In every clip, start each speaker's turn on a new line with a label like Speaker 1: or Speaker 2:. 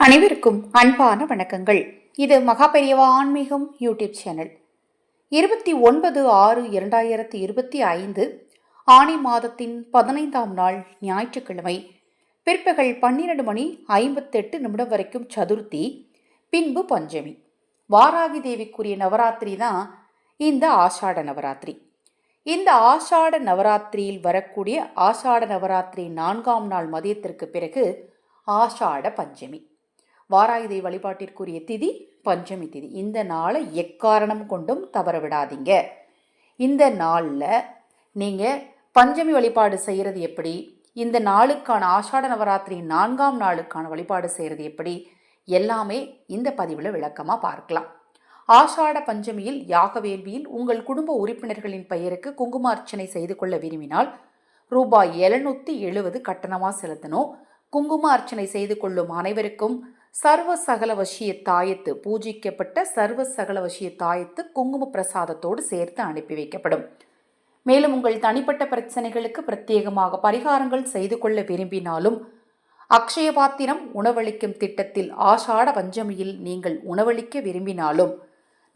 Speaker 1: அனைவருக்கும் அன்பான வணக்கங்கள். இது மகாபெரியவா ஆன்மீகம் யூடியூப் சேனல். இருபத்தி ஒன்பது ஆறு இரண்டாயிரத்தி இருபத்தி ஐந்து ஆணி மாதத்தின் பதினைந்தாம் நாள் ஞாயிற்றுக்கிழமை பிற்பகல் பன்னிரண்டு மணி ஐம்பத்தெட்டு நிமிடம் வரைக்கும் சதுர்த்தி பின்பு பஞ்சமி. வாராகி தேவிக்குரிய நவராத்திரி தான் இந்த ஆஷாட நவராத்திரி. இந்த ஆஷாட நவராத்திரியில் வரக்கூடிய ஆஷாட நவராத்திரி நான்காம் நாள் மதியத்திற்கு பிறகு ஆஷாட பஞ்சமி. வாராயுதை வழிபாட்டிற்குரிய திதி பஞ்சமி திதி. இந்த நாளை எக்காரணம் கொண்டும் தவற விடாதீங்க. இந்த நாளில் நீங்கள் பஞ்சமி வழிபாடு செய்கிறது எப்படி? இந்த நாளுக்கான ஆஷாட நவராத்திரி நான்காம் நாளுக்கான வழிபாடு செய்கிறது எப்படி? எல்லாமே இந்த பதிவில் விளக்கமாக பார்க்கலாம். ஆஷாட பஞ்சமியில் யாக வேள்வியில் உங்கள் குடும்ப உறுப்பினர்களின் பெயருக்கு குங்கும அர்ச்சனை செய்து கொள்ள விரும்பினால் ரூபாய் எழுநூற்றி எழுபது கட்டணமாக செலுத்தணும். குங்கும அர்ச்சனை செய்து கொள்ளும் அனைவருக்கும் சர்வ சகல வசிய தாயத்து பூஜிக்கப்பட்ட சர்வ சகல வசிய தாயத்து குங்கும பிரசாதத்தோடு சேர்த்து அனுப்பி வைக்கப்படும். மேலும் உங்கள் தனிப்பட்ட பிரச்சனைகளுக்கு பிரத்யேகமாக பரிகாரங்கள் செய்து கொள்ள விரும்பினாலும் அக்ஷய பாத்திரம் உணவளிக்கும் திட்டத்தில் ஆஷாட பஞ்சமியில் நீங்கள் உணவளிக்க விரும்பினாலும்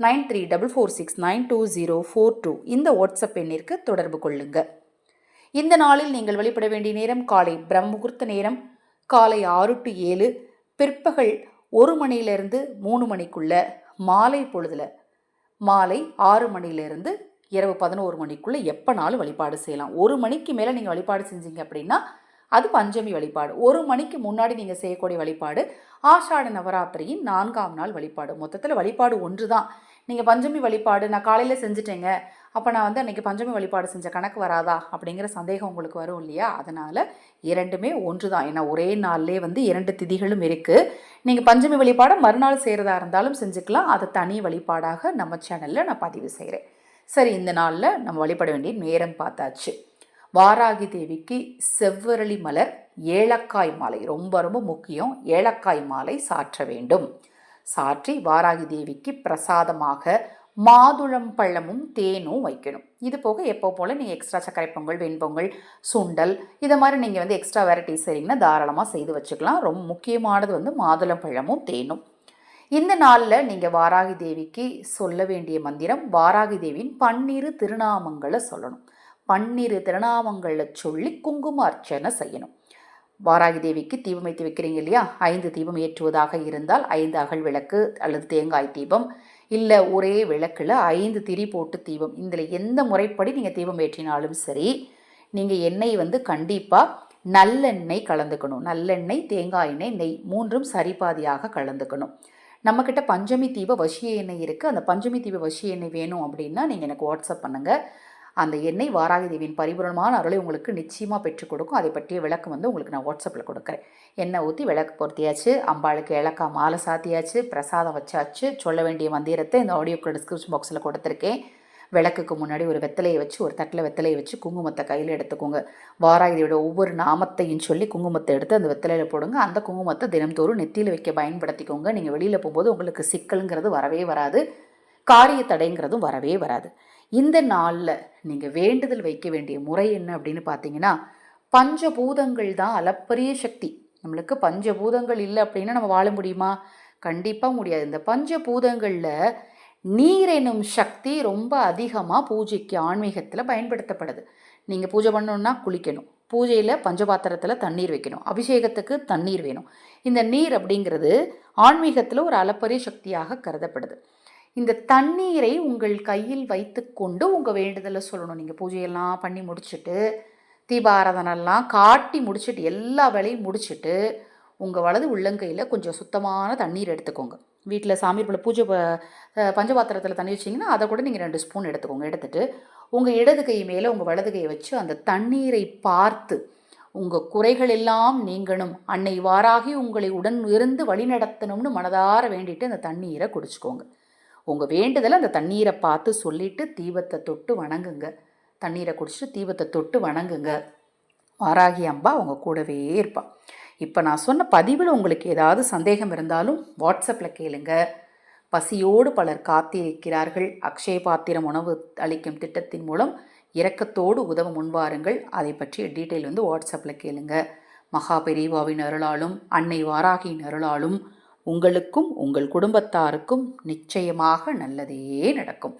Speaker 1: nine three double four six nine two zero four two இந்த வாட்ஸ்அப் எண்ணிற்கு தொடர்பு கொள்ளுங்கள் இந்த நாளில் நீங்கள் வழிபட வேண்டிய நேரம் காலை பிரம்ம முகூர்த்த நேரம் காலை ஆறு டு ஏழு பிற்பகல் ஒரு மணியிலிருந்து மூணு மணிக்குள்ள மாலை பொழுதுல. மாலை ஆறு மணியிலிருந்து இரவு பதினோரு மணிக்குள்ளே எப்போனாலும் வழிபாடு செய்யலாம். ஒரு மணிக்கு மேலே நீங்கள் வழிபாடு செஞ்சீங்க அப்படின்னா அது பஞ்சமி வழிபாடு. ஒரு மணிக்கு முன்னாடி நீங்கள் செய்யக்கூடிய வழிபாடு ஆஷாட நவராத்திரியின் நான்காம் நாள் வழிபாடு. மொத்தத்தில் வழிபாடு ஒன்று தான் நீங்கள் பஞ்சமி வழிபாடு நான் காலையில் செஞ்சுட்டேங்க. அப்போ நான் வந்து அன்றைக்கி பஞ்சமி வழிபாடு செஞ்ச கணக்கு வராதா அப்படிங்கிற சந்தேகம் உங்களுக்கு வரும் இல்லையா? அதனால் இரண்டுமே ஒன்று தான் ஏன்னா ஒரே நாள்லேயே வந்து இரண்டு திதிகளும் இருக்குது நீங்கள் பஞ்சமி வழிபாடை மறுநாள் செய்கிறதா இருந்தாலும் செஞ்சுக்கலாம். அதை தனி வழிபாடாக நம்ம சேனலில் நான் பதிவு செய்கிறேன் சரி இந்த நாளில் நம்ம வழிபட வேண்டிய நேரம் பார்த்தாச்சு. வாராகி தேவிக்கு செவ்வரளி மலர் ஏலக்காய் மாலை. ரொம்ப ரொம்ப முக்கியம். ஏலக்காய் மாலை சாற்ற வேண்டும். சாற்றி வாராகி தேவிக்கு பிரசாதமாக மாதுளம் பழமும் தேனும் வைக்கணும். இது போக எப்போ போல் நீங்கள் எக்ஸ்ட்ரா சர்க்கரை பொங்கல் வெண்பொங்கல் சுண்டல் இதை மாதிரி நீங்கள் வந்து எக்ஸ்ட்ரா வெரைட்டிஸ் செய்கிறீங்கன்னா தாராளமாக செய்து வச்சுக்கலாம். ரொம்ப முக்கியமானது வந்து மாதுளம் பழமும் தேனும். இந்த நாளில் நீங்கள் வாராகி தேவிக்கு சொல்ல வேண்டிய மந்திரம் வாராகி தேவியின் பன்னிரு திருநாமங்களை சொல்லணும். பன்னிரு திருநாமங்களை சொல்லி குங்கும அர்ச்சனை செய்யணும். வாராகி தேவிக்கு தீபம் ஏற்றி வைக்கிறீங்க இல்லையா? ஐந்து தீபம் ஏற்றுவதாக இருந்தால் ஐந்து அகல் விளக்கு அல்லது தேங்காய் தீபம் இல்லை ஒரே விளக்கில் ஐந்து திரி போட்டு தீபம். இதில் எந்த முறைப்படி நீங்கள் தீபம் ஏற்றினாலும் சரி நீங்கள் எண்ணெய் வந்து கண்டிப்பாக நல்லெண்ணெய் கலந்துக்கணும். நல்லெண்ணெய் தேங்காய் எண்ணெய் நெய் மூன்றும் சரிபாதியாக கலந்துக்கணும். நம்மக்கிட்ட பஞ்சமி தீப வசிய எண்ணெய் இருக்குது அந்த பஞ்சமி தீப வசிய எண்ணெய் வேணும் அப்படின்னா நீங்கள் எனக்கு வாட்ஸ்அப் பண்ணுங்கள் அந்த எண்ணெய் வாராகி தேவியின் பரிபூரணமான அருளை உங்களுக்கு நிச்சயமாக பெற்றுக் கொடுக்கும். அதை பற்றிய விளக்கு வந்து உங்களுக்கு நான் வாட்ஸ்அப்பில் கொடுக்குறேன். எண்ணெய் ஊற்றி விளக்கு பொருத்தியாச்சு அம்பாளுக்கு ஏலக்காய் மாலை சாத்தியாச்சு பிரசாதம் வச்சாச்சு சொல்ல வேண்டிய மந்திரத்தை இந்த ஆடியோக்கு டிஸ்கிரிப்ஷன் பாக்ஸில் கொடுத்துருக்கேன். விளக்குக்கு முன்னாடி ஒரு வெத்தலையை வச்சு ஒரு தட்டில் வெத்தலையை வச்சு குங்குமத்தை கையில் எடுத்துக்கோங்க. வாராகிதியோட ஒவ்வொரு நாமத்தையும் சொல்லி குங்குமத்தை எடுத்து அந்த வெத்தலையில் போடுங்க. அந்த குங்குமத்தை தினம்தோறும் நெத்தியில் வைக்க பயன்படுத்திக்கோங்க. நீங்கள் வெளியில் போகும்போது உங்களுக்கு சிக்கலுங்கிறது வரவே வராது. காரிய தடைங்கிறதும் வரவே வராது. இந்த நாளில் நீங்கள் வேண்டுதல் வைக்க வேண்டிய முறை என்ன அப்படின்னு பார்த்தீங்கன்னா பஞ்சபூதங்கள் தான் அளப்பரிய சக்தி. நம்மளுக்கு பஞ்சபூதங்கள் இல்லை அப்படின்னா நம்ம வாழ முடியுமா? கண்டிப்பாக முடியாது. இந்த பஞ்சபூதங்களில் நீர் எனும் சக்தி ரொம்ப அதிகமாக பூஜைக்கு ஆன்மீகத்தில் பயன்படுத்தப்படுது. நீங்கள் பூஜை பண்ணணுன்னா குளிக்கணும். பூஜையில் பஞ்சபாத்திரத்தில் தண்ணீர் வைக்கணும். அபிஷேகத்துக்கு தண்ணீர் வேணும். இந்த நீர் அப்படிங்கிறது ஆன்மீகத்தில் ஒரு அளப்பரிய சக்தியாக கருதப்படுது. இந்த தண்ணீரை உங்கள் கையில் வைத்துக்கொண்டு உங்கள் வேண்டுதலை சொல்லணும். நீங்கள் பூஜையெல்லாம் பண்ணி முடிச்சுட்டு தீபாராதனெல்லாம் காட்டி முடிச்சுட்டு எல்லா வேலையும் முடிச்சுட்டு உங்கள் வலது உள்ளங்கையில் கொஞ்சம் சுத்தமான தண்ணீர் எடுத்துக்கோங்க. வீட்டில் சாமி பிள்ளை பூஜை பஞ்சபாத்திரத்தில் தண்ணி வச்சிங்கன்னா அதை கூட நீங்கள் ரெண்டு ஸ்பூன் எடுத்துக்கோங்க. எடுத்துகிட்டு உங்கள் இடது கை மேலே உங்கள் வலது கையை வச்சு அந்த தண்ணீரை பார்த்து உங்கள் குறைகள் எல்லாம் நீங்கணும். அன்னை வாராகி உங்களை உடன் இருந்து வழி நடத்தணும்னு மனதார வேண்டிட்டு அந்த தண்ணீரை குடிச்சுக்கோங்க. உங்கள் வேண்டுதலை அந்த தண்ணீரை பார்த்து சொல்லிவிட்டு தீபத்தை தொட்டு வணங்குங்க. தண்ணீரை குடிச்சிட்டு தீபத்தை தொட்டு வணங்குங்க. வாராகி அம்பா அவங்க கூடவே இருப்பாள் இப்போ நான் சொன்ன பதிவில் உங்களுக்கு ஏதாவது சந்தேகம் இருந்தாலும் வாட்ஸ்அப்பில் கேளுங்க. பசியோடு பலர் காத்திருக்கிறார்கள். அக்ஷய பாத்திரம் உணவு அளிக்கும் திட்டத்தின் மூலம் இரக்கத்தோடு உதவ முன்வாருங்கள். அதை பற்றிய டீட்டெயில் வந்து வாட்ஸ்அப்பில் கேளுங்க. மகா பெரியவாவின் அருளாலும் அன்னை வாராகியின் அருளாலும் உங்களுக்கும் உங்கள் குடும்பத்தாருக்கும் நிச்சயமாக நல்லதே நடக்கும்.